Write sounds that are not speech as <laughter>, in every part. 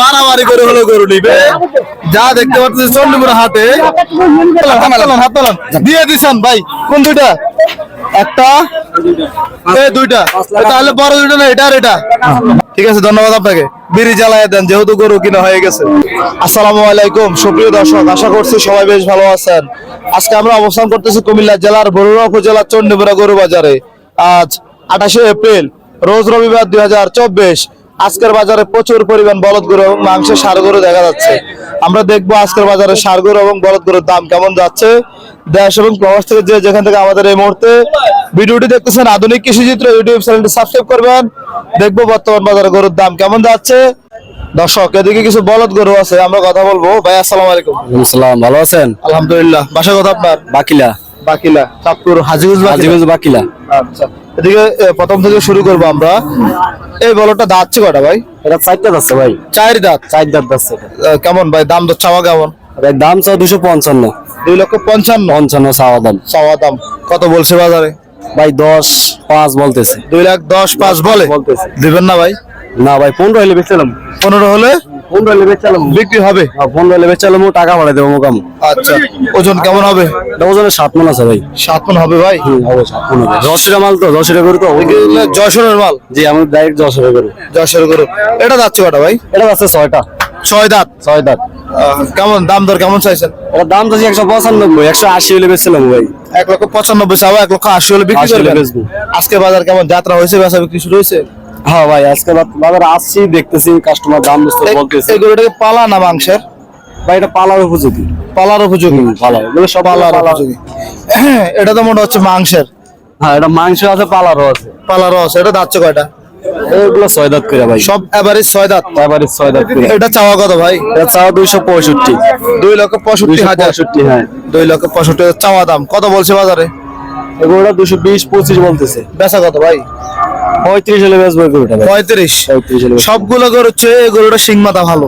মারামারি করে হলো গরু নিবে যা দেখতে পাচ্ছি চন্ডীপুর হাটে হাত নালান, হাত নালান। দিয়ে দিছেন ভাই কোন দুইটা? একটা দুইটা। তাহলে বড় দুইটা না এটা আর এটা। ঠিক আছে ধন্যবাদ আপনাকে। বিড়ি জ্বালায় দেন যেহেতু গরু কিনা হয়ে গেছে। আসসালামু আলাইকুম সুপ্রিয় দর্শক আশা করছি সবাই বেশ ভালো আছেন। আজকে আমরা অবস্থান করতেছি কুমিল্লা জেলার বরুড়া উপজেলার চন্ডীপুরা গরু বাজারে আজ আঠাশে এপ্রিল রোজ রবিবার দুই হাজার চব্বিশ। আজকের বাজারে প্রচুর পরিমাণ বলদ গরু এবং মাংসের সার গরু দেখা যাচ্ছে। আমরা দেখব আজকের বাজারে সার গরু এবং বলদ গরুর দাম কেমন যাচ্ছে। দেশ এবং প্রবাস থেকে যে যেখান থেকে আমাদের এই মুহূর্তে ভিডিওটি দেখতেছেন আধুনিক কৃষি চিত্র ইউটিউব চ্যানেলটি সাবস্ক্রাইব করবেন। দেখব বর্তমান বাজারে গরুর দাম কেমন যাচ্ছে। দর্শক এদিকে কিছু বলদ গরু আছে আমরা কথা বলব। ভাই আসসালাম আলাইকুম। সালাম ভালো আছেন? আলহামদুলিল্লাহ। বাসা কথা আপনার? বাকিলা। বাকিলা চাঁদপুর হাজিগঞ্জ বাকিলা। আজিগঞ্জ বাকিলা। আচ্ছা এদিকে প্রথম থেকে শুরু করব আমরা। এই বলটা দাঁতছে কটা ভাই? এটা চারটা আছে ভাই। চার দাঁত? চার দাঁত আছে কেমন ভাই দাম তো চাওয়া কেমন? দাম চাও দুশো পঞ্চান্ন। দুই লক্ষ পঞ্চান্ন? পঞ্চান্ন চাওয়া দাম। চাওয়া দাম। কত বলছে বাজারে? ভাই দশ পাঁচ বলতেছে। দুই লাখ দশ পাঁচ বলে? বলতেছে। দিবেন না ভাই? না ভাই পনেরো হলে বেচলাম পনেরো হলে? পনেরো বেচলাম বিক্রি হবে? পনেরো হলে বেচলাম টাকা বাড়াই দেবো মোকাম। আচ্ছা ওজন কেমন হবে? ওজনে সাত মন আছে ভাই। সাত মন হবে ভাই? হবে সাত মন হবে। মাল তো করে তো যশোরের মাল? জি আমি ডাইরেক্ট দশের করে যশোর গরু। এটা যাচ্ছে কটা ভাই? এটা আছে ছয়টা। ছয় দাঁত? ছয় দাঁত। কেমন দাম দর কেমন চাইছেন? এটা দাম তো একশো পঁচানব্বই একশো আশি হলে বেচছিলাম ভাই। এক লক্ষ পঁচানব্বই চাওয়া এক লক্ষ আশি হলে বিক্রি 80 হলে করবেন? বেচবো। আজকে বাজার কেমন? যাত্রা হয়েছে বেচা বিক্রি শুরু হয়েছে? হ্যাঁ ভাই আজকে বাজারে আসছি দেখতেছি কাস্টমার দাম বুঝতে বলতেছে। এই গরুটাকে পালা না মাংসের? ভাই এটা পালার উপযোগী। পালার উপযোগী? এগুলো সব পালার উপযোগী। <clears throat> এটা তো মনে হচ্ছে মাংসের। হ্যাঁ এটা মাংস আছে পালারও আছে। পালার রস এটা দাচ্ছে কয়টা? এগুলো ছয় দাঁত করে ভাই। সব এভারেজ ছয় দাঁত? এবারে ছয় দাঁত করে। এটা চাওয়া কত ভাই? এটা চাওয়া দুইশো পঁয়ষট্টি। দুই লক্ষ পঁয়ষট্টি হাজার। হ্যাঁ। দুই লক্ষ পঁয়ষট্টি চাওয়া দাম। কত বলছে বাজারে? এগুলোটা দুশো বিশ পঁচিশ বলতেছে। বেচা কত ভাই? পঁয়ত্রিশ হলে বেচবো এগুলোটা পঁয়ত্রিশ? পঁয়ত্রিশ হলে সবগুলো গরু হচ্ছে এই গরুটা সিং মাথা ভালো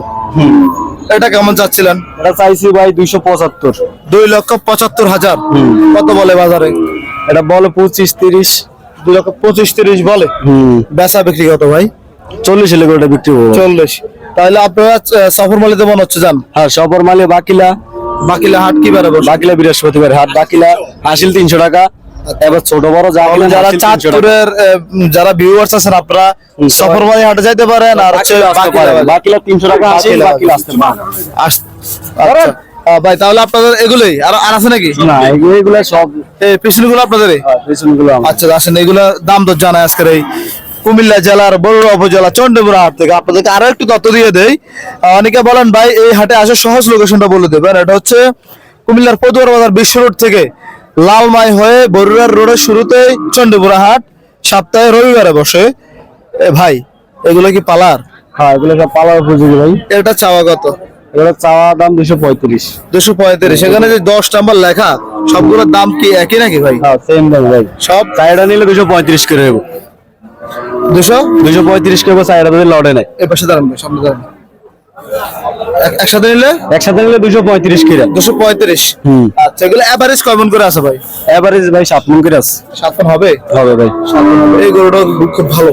এটা কেমন চাচ্ছিলেন? এটা চাইছি ভাই দুইশো পঁচাত্তর। দুই লক্ষ পঁচাত্তর হাজার। কত বলে বাজারে? এটা বলো পঁচিশ তিরিশ দুই লক্ষ পঁচিশ তিরিশ বলে। বেচা বিক্রি কত ভাই? চল্লিশ হলে এগুলোটা বিক্রি করব চল্লিশ। তাহলে আপনারা সফর মালিতে মনে হচ্ছে যান? হ্যাঁ সবর মালে বাকিলা। বাকিলা হাট কি বারে বাকিলা বৃহস্পতিবার হাট। বাকিলা হাসিল তিনশো টাকা এবার ছোট বড় যারা হাসিল 300 টাকা। চাঁদপুরের যারা ভিউয়ার্স আছেন আপনারা সফর মালি হাটে যাইতে পারেন আর হচ্ছে বাকিলা তিনশো টাকা বাকিলা। বাকিলা আসতে আচ্ছা। ভাই তাহলে আপনাদের এগুলোই আর আর আছে নাকি? না এগুলো সব এই পিছনগুলো আপনাদেরই? পেছনগুলো আমার। আচ্ছা আসেন এগুলো দাম দর জানাই আজকের এই কুমিল্লা জেলার বড়ুয়া উপজেলা চন্ডীপুরা হাট থেকে। আপনাদেরকে আরও একটু তথ্য দিয়ে দেই। অনেকে বলেন ভাই এই হাটে আসার সহজ লোকেশনটা বলে দেবেন। এটা হচ্ছে কুমিল্লার পদুয়ার বাজার বিশ্ব রোড থেকে। লালমাই হয়ে বরুড়ার রোডের শুরুতেই চন্ডীপুরা হাট সপ্তাহে রবিবারে বসে। এ ভাই এগুলো কি পালার? হ্যাঁ এগুলো সব পালার উপযোগী ভাই। এটা চাওয়া কত? এগুলো চাওয়া দাম দুশো পঁয়ত্রিশ। দুশো পঁয়ত্রিশ। এখানে যে দশ নাম্বার লেখা সবগুলোর দাম কি একই নাকি ভাই? হ্যাঁ সেম দাম ভাই। সব? চাইটা নিলে দুশো পঁয়ত্রিশ করে দেবো দুশো? দুশো পঁয়ত্রিশ করে চাইটা যদি লড়ে নেয়। এই পাশে দাঁড়ান ভাই, সামনে দাঁড়ান। একসাথে নিলে? একসাথে নিলে দুশো পঁয়ত্রিশ করে দুশো পঁয়ত্রিশ? আচ্ছা এগুলো করে আছে ভাই? এভারেজ ভাই সাত মন করে আছে। সাত হবে? হবে ভাই। এই গরুটা খুব ভালো।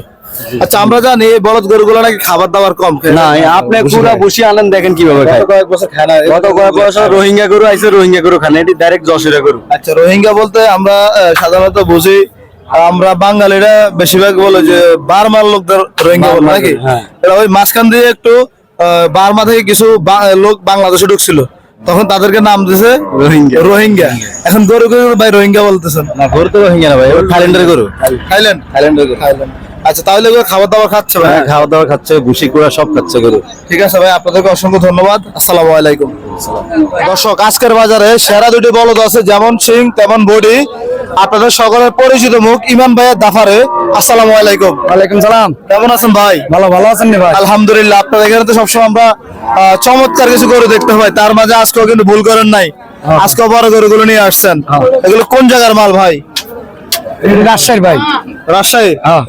আচ্ছা আমরা জানি এই বলদ গরুগুলো নাকি খাবার দাবার কম না আপনি পুরা বসে আনেন দেখেন কীভাবে খায়। কয়েক বছর খায় না। গত কয়েক বছর রোহিঙ্গা গরু আইছে রোহিঙ্গা গরু খান এটি ডাইরেক্ট যশোরে গরু। আচ্ছা রোহিঙ্গা বলতে আমরা সাধারণত বুঝি আমরা বাঙালিরা বেশিরভাগ বলে যে বার্মার লোকদের রোহিঙ্গা বলে নাকি? হ্যাঁ। ওই মাঝখান দিয়ে একটু বার্মা থেকে কিছু লোক বাংলাদেশে ঢুকছিল। তখন তাদেরকে নাম দিয়েছে রোহিঙ্গা। রোহিঙ্গা। এখন গরু গরু ভাই রোহিঙ্গা বলতেছেন না গরু তো রোহিঙ্গা না ভাই থাইল্যান্ডের গরু। থাইল্যান্ড। থাইল্যান্ডের গরু। থাইল্যান্ড আচ্ছা তাহলে এগুলো খাবার দাবার খাচ্ছে ভাই। হ্যাঁ খাওয়া দাওয়া খাচ্ছে ভুসি কুড়া সব খাচ্ছে গরু। ঠিক আছে ভাই আপনাদেরকে অসংখ্য ধন্যবাদ। আসসালামু আলাইকুম। দর্শক আজকের বাজারে সেরা দুটি বলদ আছে যেমন সিং তেমন বডি। আপনাদের সকলের পরিচিত মুখ ইমান ভাইয়ের দাফারে। আসসালামু আলাইকুম। ওয়ালাইকুম সালাম। কেমন আছেন ভাই? ভালো ভালো আছেন ভাই? আলহামদুলিল্লাহ আপনাদের এখানে তো সবসময় আমরা চমৎকার কিছু গরু দেখতে পাই তার মাঝে আজকেও কিন্তু ভুল করেন নাই। আজকে বড় গরুগুলো নিয়ে আসছেন। এগুলো কোন জায়গার মাল ভাই? রাজশাহী ভাই? রাজশাহী? হ্যাঁ।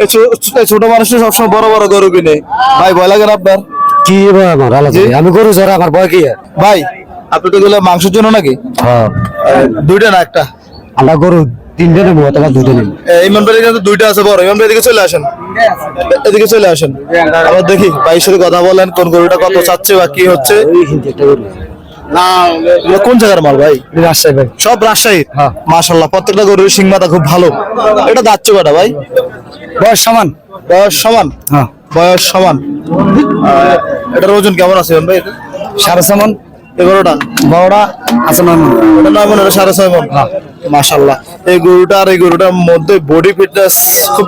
ছোট মানুষের সবসময় বড় বড় গরু কিনে। ভাই ভয় লাগে আপনার? কি ভাই আমার? আমি গরু জরা আমার ভয় কি? ভাই আপনি তো মাংসের জন্য নাকি? হ্যাঁ। দুইটা না একটা? আমরা গরু তিনটে নেব অথবা দুটো নেব এ, ইমরান ভাই এখানে দুইটা আছে বড়। ইমরান ভাই এদিকে চলে আসেন। এদিকে চলে আসেন। আমরা দেখি ভাইয়ের সাথে কথা বলেন কোন গরুটা কত চাচ্ছে বা কি হচ্ছে। কোন জায়গার মাল ভাই? রাজশাহী ভাই। সব রাজশাহীর হ্যাঁ। মাশাল্লাহ প্রত্যেকটা গরুর সিং মাথা খুব ভালো। এটা যাচ্ছে কটা ভাই? বয়স সমান। বয়স সমান? হ্যাঁ। বয়স সমান। এটার ওজন কেমন আছে ভাই? সাড়ে সমান এগারোটা? বড়টা আছে নয় মন। এটা নয় মন এটা সাড়ে ছয় মন। মাশাল্লাহ এই গরুটা আর এই গরুটার মধ্যে বডি ফিটনেস খুব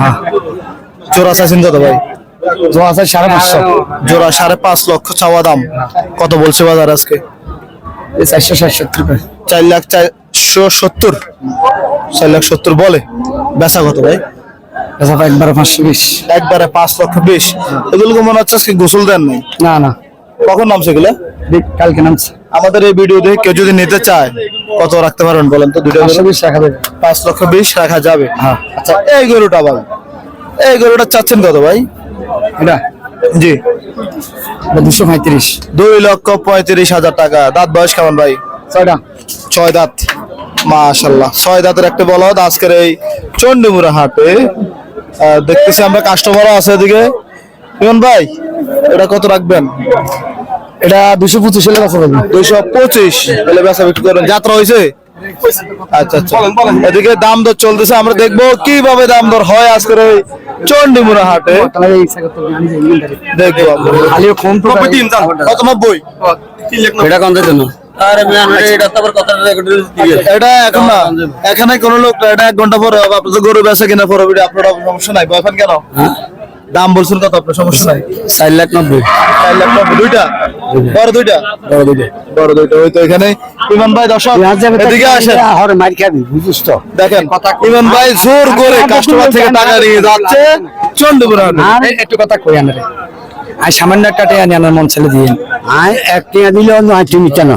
হ্যাঁ। জোড়া চাইছেন কত ভাই। তো আছে সাড়ে পাঁচশো। জোড়া সাড়ে পাঁচ লক্ষ চাওয়া দাম। কত বলছে বাজার আজকে? এই চারশো ষাট চার লাখ চারশো সত্তর। চার লাখ সত্তর বলে। বেচা কত ভাই? ভাই একবারে পাঁচশো বিশ। একবারে পাঁচ লক্ষ বিশ। এগুলোকে মনে হচ্ছে আজকে গোসল দেন নাই। না না। কখন নামছে এগুলো? কালকে নামছে। আমাদের এই ভিডিও দেখে কেউ যদি নিতে চায় কত রাখতে পারবেন বলেন তো? দুটো বিশ রাখা যাবে। পাঁচ লক্ষ বিশ রাখা যাবে। হ্যাঁ। আচ্ছা এই গরুটা ভাই এই গরুটা চাচ্ছেন কত ভাই? এটা? জি। দুশো পঁয়ত্রিশ। দুই লক্ষ পঁয়ত্রিশ হাজার টাকা। দাঁত বয়স কেমন ভাই? ছয়টা। ছয় দাঁত। মাশাল্লাহ। ছয় দাঁতের একটা বলদ আজকের এই চন্ডিমুড়া হাটে। দেখতেছি আমরা কাস্টমারও আছে এদিকে। ইমন ভাই এটা কত রাখবেন? এটা দুশো পঁচিশ হলে কাছে পাবেন দুইশো পঁচিশ এলে বেচা বিক্রি করেন যাত্রা হয়েছে আচ্ছা আচ্ছা। এদিকে দাম দর চলতেছে আমরা দেখব কীভাবে দাম দর হয় আজকের চন্ডিমুড়া হাটে। দেখব কত নব্বই? এটা এটা এখন না এখানে কোন লোক এটা এক ঘণ্টা পরে আপনাদের গরু বেচা কিনা পরে আপনার সমস্যা নাই। এখন কেন? দাম বলছেন কত? আপনার সমস্যা নাই? চার লাখ নব্বই। চার লাখ নব্বই, দুইটা? বড় দুইটা? বড় দুটো বড় দুইটা। ওই তো এখানে ইমান ভাই দর্শক এদিকে আসেন। হরে মার খাবি বুঝিস তো। দেখেন ইমান ভাই জোর করে কাস্টমার থেকে টাকা নিয়ে যাচ্ছে চন্ডীপুরা একটু কথা কই আনারে। আই সামান্য একটা টিয়া নিয়ে আনার মন ছেলে দিয়ে আয়। এক টিয়া দিলে অন্য আই তুমি কেন?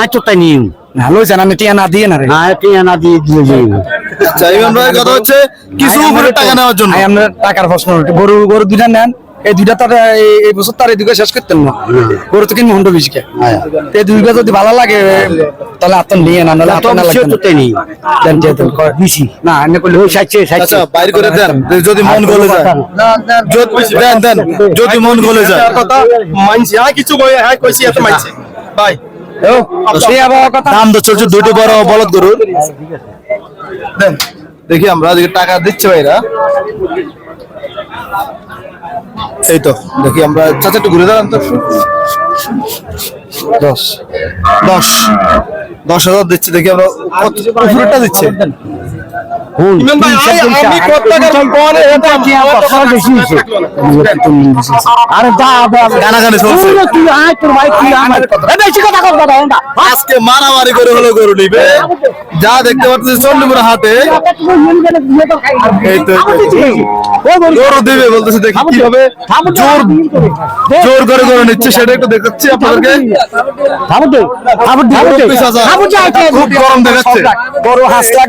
আই তো তাই নিম ভালো জানা আমি টিয়া না দিয়ে না রে। টিয়া না দিয়ে দিয়ে যাই আচ্ছা ইমান ভাই কথা হচ্ছে কিছু উপরে টাকা নেওয়ার জন্য। আই আমরা টাকার প্রশ্ন গরু গরু দুইটা নেন এই দুইটা তার এই- বছর তার দুইটা শেষ করতেন না। গরু তো কিনবো হন্ড বিশকে। এই দুইটা যদি ভালো লাগে তাহলে আপনি নিয়ে না নাহলে আপনার লাগবে না। দেন করলে ওই সাইছে আচ্ছা বাইর করে দেন যদি মন গলে যায়। যদি- দেন দেন যদি মন গলে যায়। মানছি হ্যাঁ কিছু কই হ্যাঁ কইছি এত মানছি কথা দাম তো চলছে দুটো বড় বলদ গরুর। দেখি আমরা টাকা দিচ্ছি ভাইরা। এই তো দেখি আমরা চাচা একটু ঘুরে দাঁড়ান তো। দশ। দশ। দশ হাজার দিচ্ছে দেখি আমরা দিচ্ছে? ইমন ভাই আই- আমি কত টাকার কোন এটা আরে যা গানাগানি চলছে তুই আয় তোর ভাই তুই আমার বেশি কথা কর কথা আজকে মারামারি করে হলো গরু নিবে। যা দেখতে পাচ্ছি চন্ডিপুরা হাটে। এই তো এই তো। গরু দিবে বলতেছে দেখি কি হবে। জোর জোর করে গরু নিচ্ছে সেটা একটু দেখাচ্ছি আপনাদেরকে। খুব গরম দেখাচ্ছে। গরু হাঁস লাখ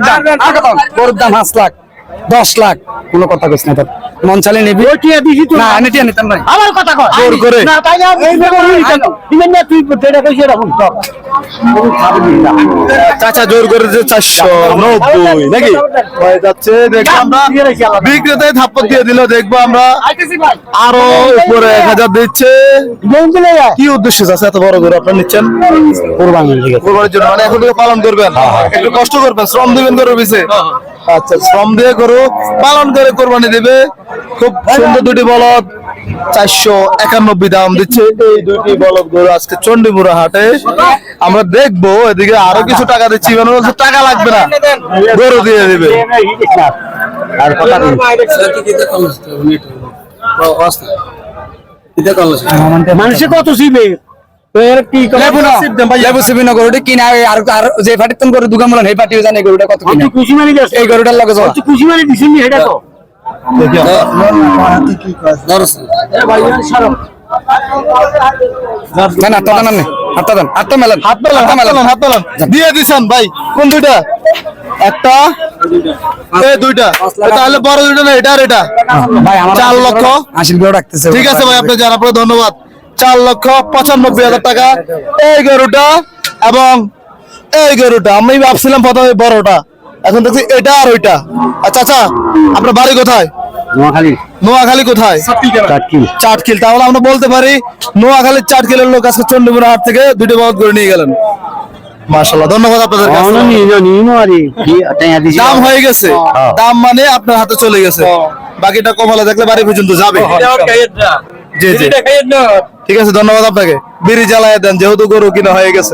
দাম হাঁস লাখ দশ লাখ কোনো কথা কইস না তোর। মন চালে নিবি। না এনে টিয়া নিতাম নাই আমার কথা কয়। জোর করে। না তাই না এই ব্যাপারে কেন ইভেন না। তুই যেটা কইছিস এরকম চাচা জোর করে যে চারশো নব্বই নাকি? হয়ে যাচ্ছে দেখব আমরা। বিক্রেতায় থাপ্পড় দিয়ে দিল দেখব আমরা। আরও উপরে এক হাজার দিচ্ছে। কি উদ্দেশ্য আছে এত বড় করে আপনার নিচ্ছেন? কোরবানির জন্য মানে এখন থেকে পালন করবেন? একটু কষ্ট করবেন শ্রম দিবেন গরুর পিছে। আচ্ছা শ্রম দিয়ে গরু পালন করে কোরবানি দিবে। খুব সুন্দর দুটি বলদ চারশো একানব্বই দাম দিচ্ছে। এই দুটি বলদ গরু আজকে চন্ডিমুড়া হাটে। আমরা দেখব এদিকে আরও কিছু টাকা দিচ্ছি। মানে টাকা লাগবে না গরু দিয়ে দিবে। আর কথা নেই মানুষে কত ছিবে যে দুগা এই জানে গরুটা কত এই গরুটার লগে খুশি মানে এটা তো। না না দেন মেলান হাত মেলান হাত মেলান। হাত মেলান। দিয়ে দিছেন ভাই কোন দুইটা? একটা এই দুইটা। এ তাহলে বড় দুইটা না এটা আর এটা? ভাই আমার লক্ষ রাখতেছে ঠিক আছে ভাই আপনি যান আপনাকে ধন্যবাদ। চার লক্ষ পঁচানব্বই হাজার টাকা। এই গরুটা এবং এই গরুটা আমি ভাবছিলাম প্রথমে বড়টা এখন দেখছি এটা আর ওইটা। আচ্ছা আচ্ছা আপনার বাড়ি কোথায়? নোয়াখালী। নোয়াখালী কোথায়? চাটকিল তাহলে আমরা বলতে পারি নোয়াখালীর চাটকিলের লোক আজকে চন্ডীপুর হাট থেকে দুটো বলদ করে নিয়ে গেলেন। ধন্যবাদ আপনাদের দাম হয়ে গেছে। দাম মানে আপনার হাতে চলে গেছে। বাকিটা কমলা দেখলে বাড়ি পর্যন্ত যাবে। জি জি। ঠিক আছে ধন্যবাদ আপনাকে। বিড়ি জ্বালায় দেন যেহেতু গরু কিনা হয়ে গেছে।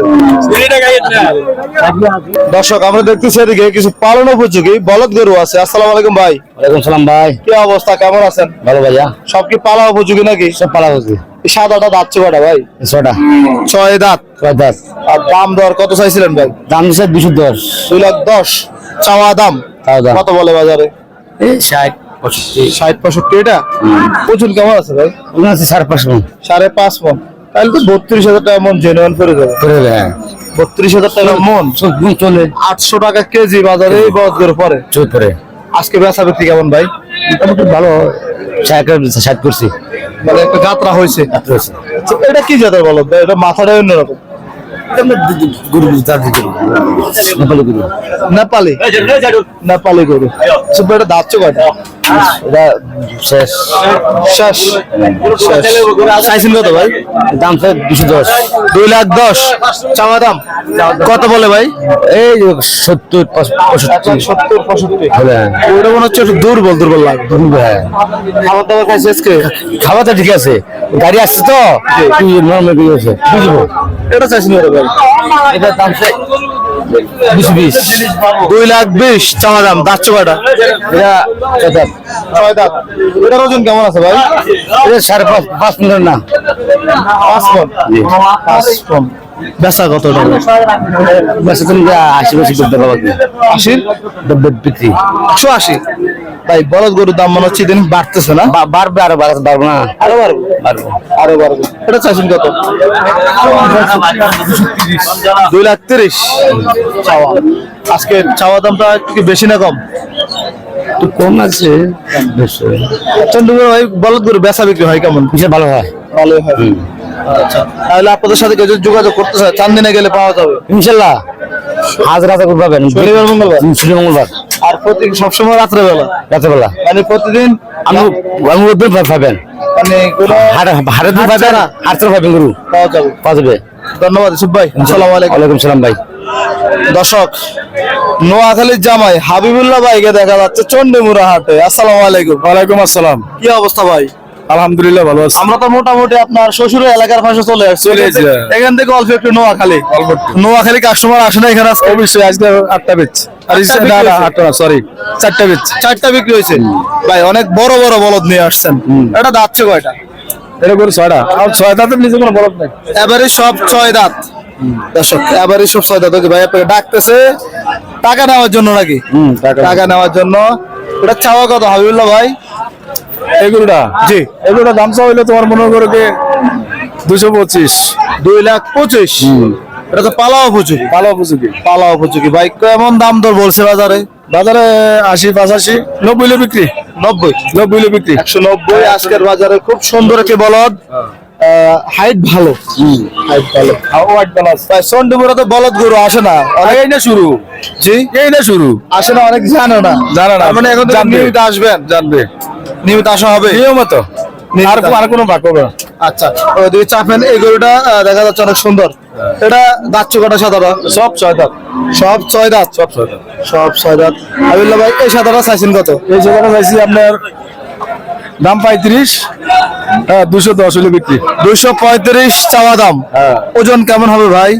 দর্শক আমরা দেখতেছি এদিকে কিছু পালন উপযোগী বলদ গরু আছে। আসসালামু আলাইকুম ভাই। ওয়ালাইকুম সালাম ভাই। কি অবস্থা? কেমন আছেন? ভালো ভাইয়া। সব কি পালা উপযোগী নাকি? সব পালা এই সাদাটা কটা ভাই? ছটা। ছয় দাঁত। ছয় আর দাম দর কত চাইছিলেন ভাই? দাম দিচ্ছে দুশো দশ। দুই লাখ দশ। চাওয়া দাম? কত বলে বাজারে? এই ষাট। পঁয়ষট্টি ষাট পঁয়ষট্টি এটা? ওজন কেমন আছে ভাই? আছে সাড়ে পাঁচশো মন। সাড়ে পাঁচ মন। তাহলে তো বত্রিশ হাজার টাকা মন জেনুয়ান করে দেবে। করে দেবে হ্যাঁ। বত্রিশ হাজার টাকা মন? চলে আটশো টাকা কেজি বাজারে বদ করে পরে। চোদ্দ পরে। আজকে বেচা বিক্রি কেমন ভাই? ভালো। ষাট করছি। মানে একটা যাত্রা হয়েছে। আচ্ছা, এটা কি জাতের বলো? ভাই? এটা মাথাটা অন্যরকম। নেপালি গরু। নেপালি? নেপালি গরু। আচ্ছা, দাঁতছে কয়টা? এটা শেষ। শেষ। শেষ। চাইছেন কত ভাই? দাম স্যার দুশো দশ। দুই লাখ দশ। চাওয়া দাম? কত বলে ভাই? এই সত্তর পঁয়ষট্টি। সত্তর পঁয়ষট্টি। ওটা মনে হচ্ছে একটু দুর্বল দুর্বল লাগে। হ্যাঁ। খাবার দাবার খাইছে আজকে? খাওয়া তো ঠিক আছে। গাড়ি আসছে তো? তুই নর্মাল আছে বুঝব এটা চাইছেন কত ভাই? এটার দাম স্যার দুশো বিশ দুই লাখ বিশ চাওয়া দাম এটা। ছয় দাঁত। এটার ওজন কেমন আছে ভাই? এটা সাড়ে পাঁচ পাঁচ মিনিট না। পাঁচ মন। পাঁচ মন। বেচা কত বাসে তুমি আশি বাসি করতে পারব আশি? বিক্রি। একশো আশি ভাই বলদ গরুর দাম মনে হচ্ছে দিন বাড়তেছে না? বাড়বে আরও বাড়াতে পারব না। আরও বাড়বে? বাড়বো। আরও বাড়বে। এটা চাইছেন কত? দুই লাখ তিরিশ। চাওয়া। আজকে চাওয়া দামটা একটু কি বেশি না কম? একটু কম আছে চন্দ্রপুর ভাই বলদ গরু বেচা বিক্রি হয় কেমন? ভালো হয়। ভালো হয়। আচ্ছা তাহলে আপনাদের সাথে কেউ যদি যোগাযোগ করতে চায় চার দিনে গেলে পাওয়া যাবে? ইনশাল্লাহ। হাজ রাতে করে পাবেন। শনিবার মঙ্গলবার? শনি মঙ্গলবার। আর প্রতি সবসময় রাত্রে বেলা রাতেবেলা মানে প্রতিদিন? আমি আমি উদ্যোগ পাবেন। মানে হাড়ে পাবেন হাড় পাবেন গরু। পাওয়া যাবে। পাওয়া যাবে। ধন্যবাদ ইসুফ ভাই। আসসালামু আলাইকুম। ওয়ালাইকুম সালাম ভাই। দর্শক নোয়াখালীর জামাই হাবিবুল্লাহ ভাইকে দেখা যাচ্ছে চন্ডিমুরা হাটে। আসসালামু আলাইকুম। ওয়ালাইকুম আসসালাম। কি অবস্থা ভাই? আলহামদুলিল্লাহ ভালো আছি। আমরা তো মোটামুটি আপনার শ্বশুরের এলাকার পাশে চলে আসছি। এখান থেকে অল্প একটু নোয়াখালী। নোয়াখালী কাস্টমার আসে না এখানে অবশ্যই আজকে আটটা বেচ আর আটটা বিক্রি না না হয়েছে? আটটা সরি চারটা চারটা বিক্রি হয়েছে। ভাই অনেক বড় বড় বলদ নিয়ে আসছেন। এটা দাচ্ছে কয়টা? এটা করে ছয়টা। আর ছয় দাঁতের নিচে কোনো বরফ নাই। এবারে সব ছয় দাঁত। দর্শক এবারে সব ছয় দাঁত। ওকে ভাই আপনাকে ডাকতেছে। টাকা নেওয়ার জন্য নাকি? টাকা নেওয়ার জন্য। এটা চাওয়া কত হাবিবুল্লাহ ভাই। এগুলোটা? জি। এগুলোটা দাম চা হইলে তোমার মনে করো কি দুশো পঁচিশ। দুই লাখ পঁচিশ? এটা তো পালা উপযোগী পালা উপযোগী পালা উপযোগী বাইক কেমন দাম দর বলছে বাজারে? বাজারে আশি পাঁচাশি। নব্বই লো বিক্রি? নব্বই। নব্বই লো বিক্রি? একশো নব্বই। আজকের বাজারে খুব সুন্দর একটি বলদ। হাইট ভালো। হাইট ভালো। হোয়াইট প্লাস ভাই চন্ডিপুরে তো বলদ গরু আসে না। অনেক- এই না শুরু। জি? এই না শুরু। আসে না অনেক জানে না। জানে না। মানে এখন। নিয়মিত আসবেন। জানবে। নিয়মিত আসা হবে? নিয়মিত। আর আর কোনো ভাগ হবে না। আচ্ছা। ওইদিকে চাপেন এই গরুটা দেখা যাচ্ছে অনেক সুন্দর। এটা দাঁত কটা সাদাটা? সব ছয় দাঁত। সব ছয় দাঁত? সব ছয় দাঁত। সব ছয় দাঁত। আবিল্লা ভাই এই সাদাটা চাইছেন কত? এই জায়গাটা চাইছি আপনার দাম পঁয়ত্রিশ হ্যাঁ দুশো দশ হলে বিক্রি। দুইশো পঁয়ত্রিশ চাওয়া দাম। হ্যাঁ। ওজন কেমন হবে ভাই?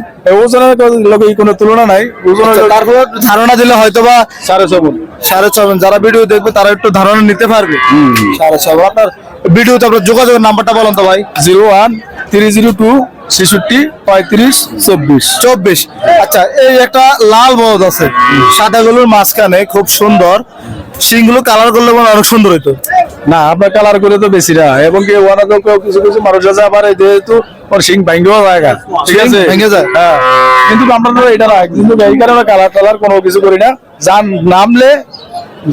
ওজনের কোনো- তুলনা নাই। আচ্ছা, ধারণা দিলে হয়তো বা সাড়ে ছগুণ সাড়ে মণ। যারা ভিডিও দেখবে তারা একটু ধারণা নিতে পারবে। সাড়ে মণ। আপনার ভিডিওতে আপনার যোগাযোগের নাম্বারটা বলেন তো ভাই। Zero one three zero two ছেষট্টি পঁয়ত্রিশ চব্বিশ। চব্বিশ। আচ্ছা এই একটা লাল বলদ আছে। সাদা গলুর মাঝখানে খুব সুন্দর সিংগুলো কালার করলে মনে অনেক সুন্দর হইতো। না আপনার কালার করে তো বেশি না। এবং কি কিছু কিছু মানুষ আছে আবার যেহেতু ওর সিং জায়গা ঠিক আছে? ভেঙে যায়? হ্যাঁ। কিন্তু আমরা এটা না কিন্তু এই কারণে কালার টালার কোনো কিছু করি না। যার নামলে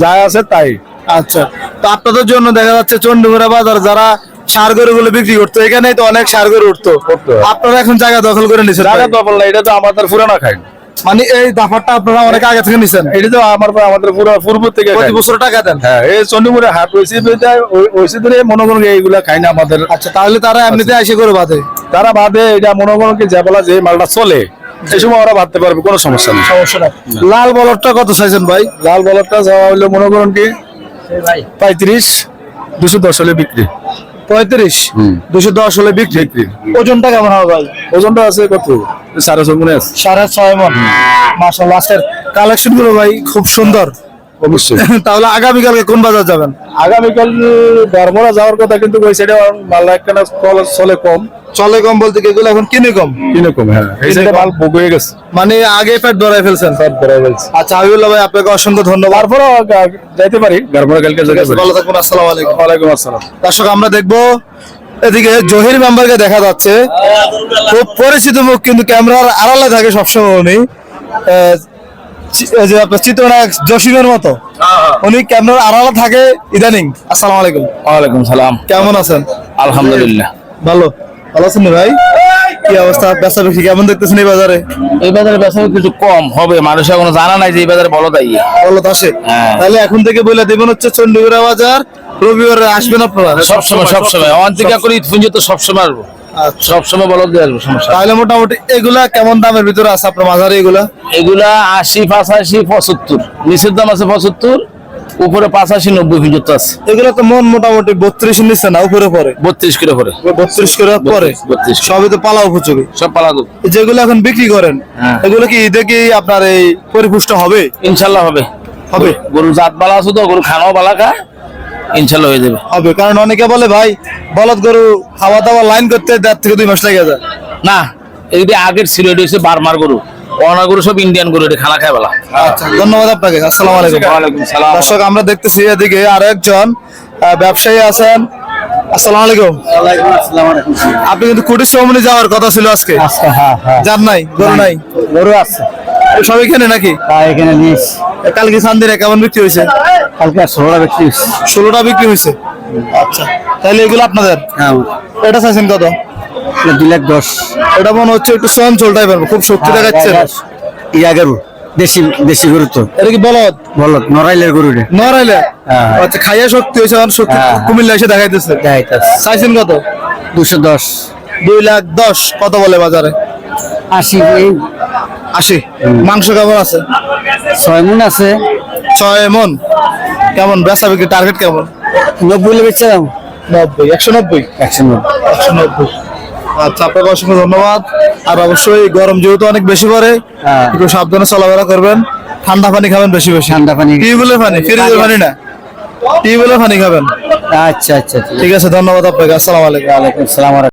যা আছে তাই। আচ্ছা। তো আপনাদের জন্য দেখা যাচ্ছে চন্ডীমুড়া বাজার যারা সার গরু গুলো বিক্রি করতো এখানেই তো অনেক সার গরু উঠতো। আপনারা এখন জায়গা দখল করে নিচ্ছেন জায়গা। তো বললাম এটা তো আমাদের পুরানা খাই মানে এই দাফারটা আপনারা অনেক আগে থেকে নিছেন। এটা তো আমার আমাদের পুরো পূর্ব থেকে প্রতি বছর টাকা দেন। হ্যাঁ এই চন্ডিমুড়ে হাট হয়েছে ধরে মনে করুন এইগুলা খাই না আমাদের। আচ্ছা তাহলে তারা এমনিতে এসে করে বাদে তারা বাদে এটা মনে করুন কি যে বেলা যে মালটা চলে সময় ওরা ভাবতে পারবে কোনো সমস্যা নেই। সমস্যা নাই। লাল বলরটা কত চাইছেন ভাই? লাল বলরটা যাওয়া হলো মনে করুন কি পঁয়ত্রিশ দুশো দশ হলে বিক্রি। পঁয়ত্রিশ দুশো দশ হলে বিক্রি? বিক্রি। ওজনটা কেমন হবে ভাই? ওজনটা আছে কত? সাড়ে ছয় মনে আছে? সাড়ে ছয় মন। মাসাল্লাহ আজকের কালেকশনগুলো ভাই খুব সুন্দর। অবশ্যই। <laughs> তাহলে আগামীকালকে কোন বাজার যাবেন? আগামীকাল ধর্মরা যাওয়ার কথা কিন্তু ওই সাইডে মাল একখানা চলে কম। চলে কম বলতে কি এগুলো এখন কিনে কম? কিনে কম হ্যাঁ। এই সাইডে মাল বুক হয়ে গেছে। মানে আগে ধরাই ফেলছেন? আচ্ছা হাবিবুল্লাহ ভাই আপনাকে অসংখ্য ধন্যবাদ। যাইতে পারি। ধর্মরা কালকে যেতে পারি। ভালো থাকুন আসসালামু আলাইকুম। ওয়ালাইকুম আসসালাম। দর্শক আমরা দেখব এদিকে জহির মেম্বারকে দেখা যাচ্ছে। খুব পরিচিত মুখ কিন্তু ক্যামেরার আড়ালে থাকে সবসময় উনি। যে আপনার চিত্রনায়ক জসিমের মতো। উনি ক্যামেরার আড়ালে থাকে। ইদানিং। আসসালামু আলাইকুম। ওয়ালাইকুম সালাম। কেমন আছেন? আলহামদুলিল্লাহ। ভালো। ভালো আছেন ভাই? কি অবস্থা? ব্যবসা বেশি কেমন দেখতেছেন এই বাজারে? এই বাজারে বেচা কিছু কম হবে। মানুষ এখনও জানা নাই যে এই বাজারে বলো তাই বলো আসে। হ্যাঁ। তাহলে এখন থেকে বলে দেবেন হচ্ছে চন্ডীগড় বাজার রবিবারে আসবেন আপনারা? সবসময় সবসময়। অন্তিকা করে ঈদ পুঞ্জ তো সবসময় আসব। আচ্ছা। সবসময় বলো দিয়ে আসব সমস্যা তাহলে মোটামুটি এগুলা কেমন দামের ভিতরে আছে আপনার বাজারে এগুলা? এগুলা আশি পাঁচাশি পঁচাত্তর। নিচের দাম আছে পঁচাত্তর উপরে পাঁচাশি নব্বই পর্যন্ত আছে। এগুলো তো মন মোটামুটি বত্রিশ নিচ্ছে না উপরে পরে? বত্রিশ করে পরে। বত্রিশ করে পরে? 32 সবই তো পালা উপযোগী। সব পালা যেগুলো এখন বিক্রি করেন হ্যাঁ। এগুলো কি ঈদে কি আপনার এই পরিপুষ্ট হবে? ইনশাল্লাহ হবে। হবে? গরু জাত বালা আছে তো গরু খানাও বালা খায় ইনশাল্লাহ হয়ে যাবে। হবে কারণ অনেকে বলে ভাই বলদ গরু খাওয়া দাওয়া লাইন করতে দেড় থেকে দুই মাস লেগে যায়। না যে আগের ছিল এটা হচ্ছে বারমার গরু। অনা গরু সব ইন্ডিয়ান গরু এটা খানা খায় বেলা। আচ্ছা ধন্যবাদ আপনাকে। আসসালামু আলাইকুম। ওয়ালাইকুম সালাম। দর্শক আমরা দেখতেছি এদিকে আরও একজন ব্যবসায়ী আছেন। আসসালামু আলাইকুম। আপনি কিন্তু কুটির শ্রমণী যাওয়ার কথা ছিল আজকে। যান নাই গরু নাই গরু আছে। সব এখানে নাকি? এখানে নিস কালকে সান্দিনে কেমন বিক্রি হয়েছে? কালকে ষোলোটা ব্যক্তি ষোলোটা বিক্রি হয়েছে? আচ্ছা। তাহলে এগুলো আপনাদের? এটা চাইছেন কত? দুই লাখ দশ। এটা মনে হচ্ছে একটু চঞ্চল টাইপের খুব শক্তি দেখাচ্ছে। ইয়া গরু দেশি দেশি গরু তো। এটা কি বলদ? বলো নড়াইলের গরু রে নরাইলে হ্যাঁ। আচ্ছা খাইয়া শক্তি হয়েছে আর শক্তি হ্যাঁ। কুমিল্লা এসে দেখাইতেছে। চাইছেন কত? দুশো দশ। দুই লাখ দশ কত বলে বাজারে? আশি আশি। মাংস কেমন আছে? ছয় মন আছে। ছয় মন। কেমন? বেচা বিক্রি টার্গেট কেমন? নব্বই বেচে দাম নব্বই। একশো নব্বই? একশো নব্বই। একশো নব্বই। আচ্ছা আপনাকে অসংখ্য ধন্যবাদ। আর অবশ্যই গরম যেহেতু অনেক বেশি পড়ে হ্যাঁ। একটু সাবধানে চলাফেরা করবেন। ঠান্ডা পানি খাবেন বেশি বেশি। ঠান্ডা পানি টিউবওয়েলের পানি ফ্রিজের পানি না। টিউবওয়েলের পানি খাবেন। আচ্ছা আচ্ছা ঠিক আছে ধন্যবাদ আপনাকে। আসসালামু আলাইকুম। ওয়ালাইকুম সালাম